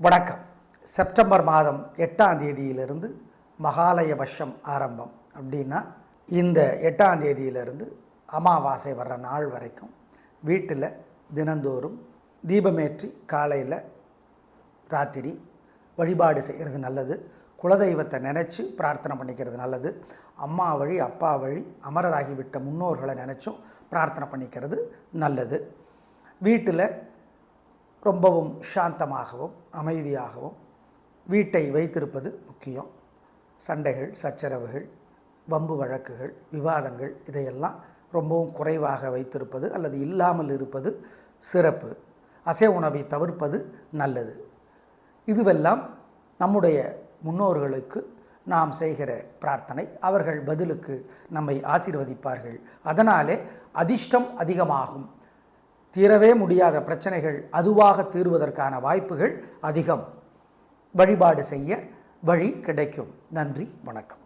வணக்கம். செப்டம்பர் மாதம் எட்டாம் தேதியிலிருந்து மகாலய வருஷம் ஆரம்பம். அப்படின்னா இந்த எட்டாம் தேதியிலிருந்து அமாவாசை வர்ற நாள் வரைக்கும் வீட்டில் தினந்தோறும் தீபமேற்றி காலையில் ராத்திரி வழிபாடு செய்கிறது நல்லது. குலதெய்வத்தை நினச்சி பிரார்த்தனை பண்ணிக்கிறது நல்லது. அம்மா வழி அப்பா வழி அமரராகிவிட்ட முன்னோர்களை நினச்சும் பிரார்த்தனை பண்ணிக்கிறது நல்லது. வீட்டில் ரொம்பவும் சாந்தமாகவும் அமைதியாகவும் வீட்டை வைத்திருப்பது முக்கியம். சண்டைகள் சச்சரவுகள் வம்பு வழக்குகள் விவாதங்கள் இதையெல்லாம் ரொம்பவும் குறைவாக வைத்திருப்பது அல்லது இல்லாமல் இருப்பது சிறப்பு. அசை உணவை தவிர்ப்பது நல்லது. இதுவெல்லாம் நம்முடைய முன்னோர்களுக்கு நாம் செய்கிற பிரார்த்தனை. அவர்கள் பதிலுக்கு நம்மை ஆசீர்வதிப்பார்கள். அதனாலே அதிர்ஷ்டம் அதிகமாகும். தீரவே முடியாத பிரச்சனைகள் அதுவாக தீர்வதற்கான வாய்ப்புகள் அதிகம். வழிபாடு செய்ய வழி கிடைக்கும். நன்றி வணக்கம்.